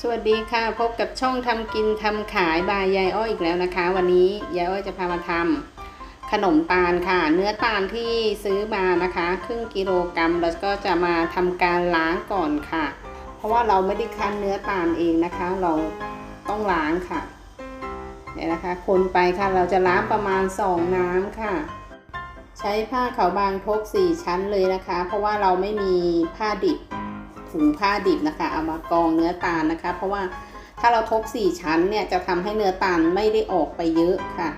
สวัสดีค่ะ พบกับช่องทำกินทำขายบายยายอ้อยอีกแล้วนะคะ วันนี้ยายอ้อยจะพามาทำขนมตาลค่ะ เนื้อตาลที่ซื้อมานะคะ ครึ่งกิโลกรัมแล้วก็จะมาทำการล้างก่อนค่ะ เพราะว่าเราไม่ได้คั้นเนื้อตาลเองนะคะ เราต้องล้างค่ะเนี่ยนะคะ คนไปค่ะเราจะล้างประมาณสองน้ำค่ะ ใช้ผ้าขาวบางทกสี่ชั้นเลยนะคะ เพราะว่าเราไม่มีผ้าดิบ ถุงผ้าดิบนะคะ เอามากองเนื้อตาลนะคะ เพราะว่าถ้าเราทบสี่ชั้นเนี่ยจะทำให้เนื้อตาลไม่ได้ออกไปเยอะค่ะ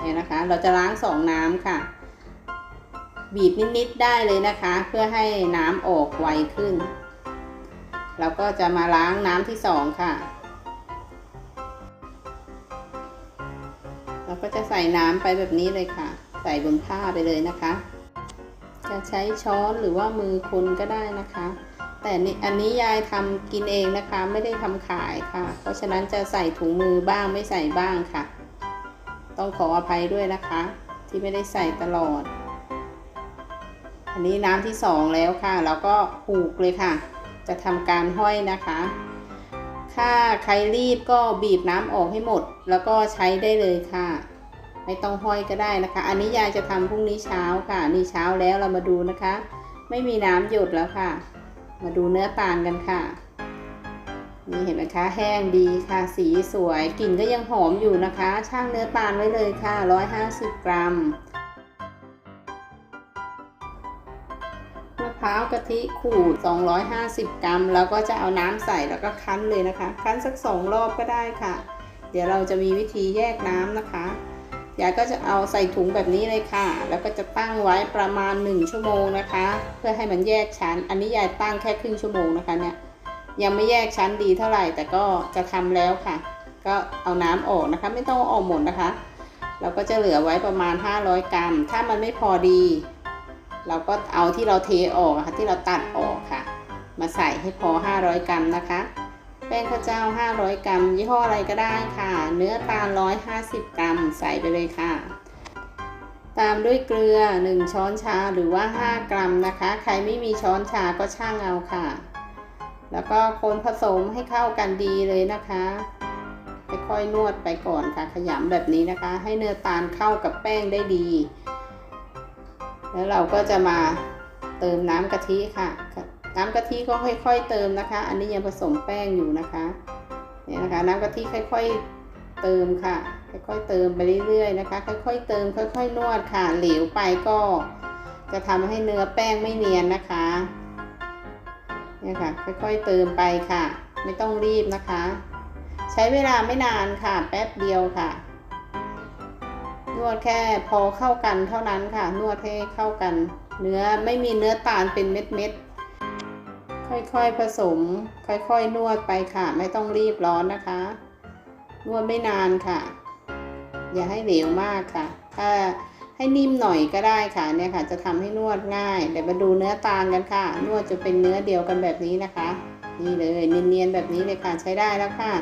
เนี่ยนะคะ เราจะล้างสองน้ำค่ะ บีบนิดๆได้เลยนะคะ เพื่อให้น้ำออกไวขึ้น เราก็จะมาล้างน้ำที่สองค่ะ เราก็จะใส่น้ำไปแบบนี้เลยค่ะ ใส่บนผ้าไปเลยนะคะจะใช้ช้อนหรือว่ามือคนก็ได้นะคะ แต่นี่อันนี้ยายทำกินเองนะคะ ไม่ได้ทำขายค่ะ เพราะฉะนั้นจะใส่ถุงมือบ้างไม่ใส่บ้างค่ะ ต้องขออภัยด้วยนะคะ ที่ไม่ได้ใส่ตลอด อันนี้น้ำที่สองแล้วค่ะ แล้วก็ผูกเลยค่ะ จะทำการห้อยนะคะถ้าใครรีบก็บีบน้ำออกให้หมด แล้วก็ใช้ได้เลยค่ะ ไม่ต้องห้อยก็ได้นะคะ อันนี้ยายจะทำพรุ่งนี้เช้าค่ะ นี่เช้าแล้วเรามาดูนะคะ ไม่มีน้ำหยดแล้วค่ะ มาดูเนื้อตาลกันค่ะ นี่เห็นไหมคะ แห้งดีค่ะ สีสวย กลิ่นก็ยังหอมอยู่นะคะ ช่างเนื้อตาลไว้เลยค่ะ 150 กรัม มะพร้าวกะทิขูด 250 กรัม แล้วก็จะเอาน้ำใส่แล้วก็คั้นเลยนะคะ คั้นสักสองรอบก็ได้ค่ะ เดี๋ยวเราจะมีวิธีแยกน้ำนะคะ ยายก็จะเอาใส่ถุงแบบนี้เลยค่ะ แล้วก็จะตั้งไว้ประมาณ 1 ชั่วโมงนะคะ เพื่อให้มันแยกชั้น อันนี้ยายตั้งแค่ครึ่งชั่วโมงนะคะเนี่ย ยังไม่แยกชั้นดีเท่าไหร่ แต่ก็จะทำแล้วค่ะ ก็เอาน้ำออกนะคะ ไม่ต้องออกหมดนะคะ เราก็จะเหลือไว้ประมาณ 500 กรัม ถ้ามันไม่พอดี เราก็เอาที่เราเทออกค่ะ ที่เราตัดออกค่ะ มาใส่ให้พอ 500 กรัมนะคะ แป้งข้าวเจ้า 500 กรัม ยี่ห้ออะไรก็ได้ค่ะ เนื้อตาล 150 กรัม ใส่ไปเลยค่ะ ตามด้วยเกลือ 1 ช้อนชาหรือว่า 5 กรัมนะคะ ใครไม่มีช้อนชาก็ช่างเอาค่ะ แล้วก็คนผสมให้เข้ากันดีเลยนะคะค่อยๆนวดไปก่อนค่ะ ขยำแบบนี้นะคะ ให้เนื้อตาลเข้ากับแป้งได้ดี แล้วเราก็จะมาเติมน้ำกะทิค่ะ น้ำกะทิก็ค่อย ๆ เติมนะคะ อันนี้ยังผสมแป้งอยู่นะคะเนี่ยนะคะ น้ำกะทิค่อย ๆเติมค่ะ ค่อย ๆ เติมไปเรื่อยๆนะคะ ค่อย ๆ เติม ค่อย ๆ นวดค่ะ เหลวไปก็จะทำให้เนื้อแป้งไม่เนียนนะคะเนี่ยค่ะ ค่อย ๆ เติมไปค่ะ ไม่ต้องรีบนะคะ ใช้เวลาไม่นานค่ะ แป๊บเดียวค่ะ นวดแค่พอเข้ากันเท่านั้นค่ะ นวดให้เข้ากัน เนื้อไม่มีเนื้อตาลเป็นเม็ดๆ ค่อยๆผสม ค่อยๆนวดไปค่ะ ไม่ต้องรีบร้อนนะคะ นวดไม่นานค่ะ อย่าให้เหลวมากค่ะ ถ้าให้นิ่มหน่อยก็ได้ค่ะเนี่ยค่ะ จะทำให้นวดง่ายเดี๋ยวมาดูเนื้อตาลกันค่ะ นวดจะเป็นเนื้อเดียวกันแบบนี้นะคะ นี่เลยเนียนๆแบบนี้เลยค่ะใช้ได้แล้วค่ะ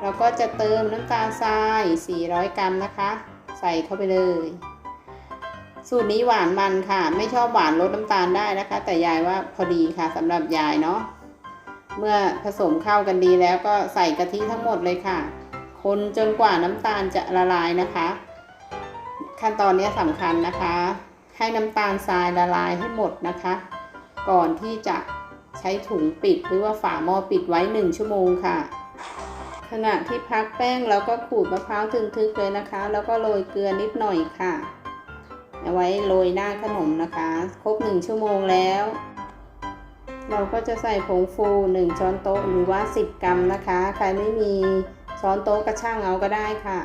เราก็จะเติมน้ำตาลทราย 400 กรัมนะคะ ใส่เข้าไปเลย สูตรนี้หวานมันค่ะ ไม่ชอบหวานลดน้ำตาลได้นะคะ แต่ยายว่าพอดีค่ะสำหรับยายเนาะเมื่อผสมเข้ากันดีแล้วก็ใส่กะทิทั้งหมดเลยค่ะ คนจนกว่าน้ำตาลจะละลายนะคะ ขั้นตอนนี้สำคัญนะคะ ให้น้ำตาลทรายละลายให้หมดนะคะ ก่อนที่จะใช้ถุงปิดหรือว่าฝาหม้อปิดไว้ 1 ชั่วโมงค่ะ ขณะที่พักแป้งเราก็ขูดมะพร้าวถึงทึกเลยนะคะ แล้วก็โรยเกลือนิดหน่อยค่ะ เอาไว้โรยหน้าขนมนะคะ ครบ 1 ชั่วโมงแล้ว เราก็จะใส่ผงฟู 1 ช้อนโต๊ะหรือว่า 10 กรัมนะคะ ใครไม่มีช้อนโต๊ะก็ช่างเอาก็ได้ค่ะ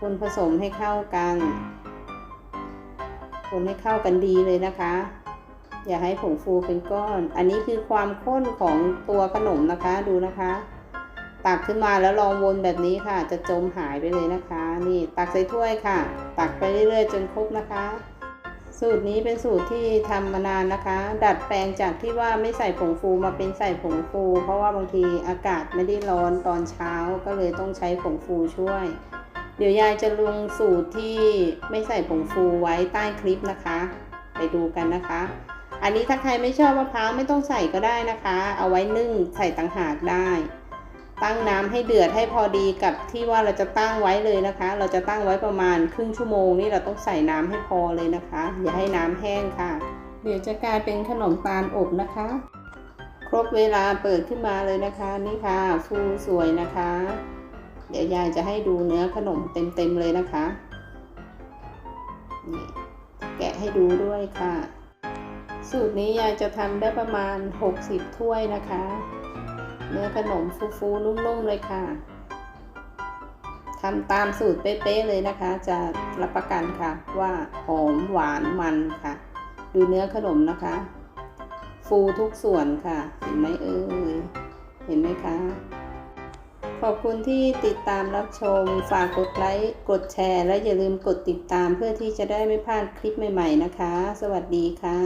คนผสมให้เข้ากัน คนให้เข้ากันดีเลยนะคะ อย่าให้ผงฟูเป็นก้อน อันนี้คือความข้นของตัวขนมนะคะดูนะคะ ตักขึ้นมาแล้วลองวนแบบนี้ค่ะ จะจมหายไปเลยนะคะ นี่ตักใส่ถ้วยค่ะ ตักไปเรื่อยๆ จนครบนะคะ สูตรนี้เป็นสูตรที่ทำมานานนะคะ ดัดแปลงจากที่ว่าไม่ใส่ผงฟูมาเป็นใส่ผงฟู เพราะว่าบางทีอากาศไม่ได้ร้อนตอนเช้าก็เลยต้องใช้ผงฟูช่วย เดี๋ยวยายจะลงสูตรที่ไม่ใส่ผงฟูไว้ใต้คลิปนะคะ ไปดูกันนะคะอันนี้ถ้าใครไม่ชอบมะพร้าวไม่ต้องใส่ก็ได้นะคะ เอาไว้นึ่งใส่ต่างหากได้ ตั้งน้ำให้เดือดให้พอดีกับที่ว่าเราจะตั้งไว้เลยนะคะ เราจะตั้งไว้ประมาณครึ่งชั่วโมงนี่เราต้องใส่น้ำให้พอเลยนะคะ อย่าให้น้ำแห้งค่ะ เดี๋ยวจะกลายเป็นขนมตาลอบนะคะ ครบเวลาเปิดขึ้นมาเลยนะคะ นี่ค่ะฟูสวยนะคะ เดี๋ยวยายจะให้ดูเนื้อขนมเต็มๆเลยนะคะนี่แกะให้ดูด้วยค่ะ สูตรนี้ยายจะทำได้ประมาณ 60 ถ้วยนะคะ เนื้อขนมฟูๆนุ่มๆเลยค่ะทำตามสูตรเป๊ะๆเลยนะคะ จะรับประกันค่ะว่าหอมหวานมันค่ะ ดูเนื้อขนมนะคะ ฟูทุกส่วนค่ะ เห็นไหมเอ่ยเห็นไหมคะขอบคุณที่ติดตามรับชม ฝากกดไลค์ กดแชร์ และอย่าลืมกดติดตามเพื่อที่จะได้ไม่พลาดคลิปใหม่ ๆ นะคะ สวัสดีค่ะ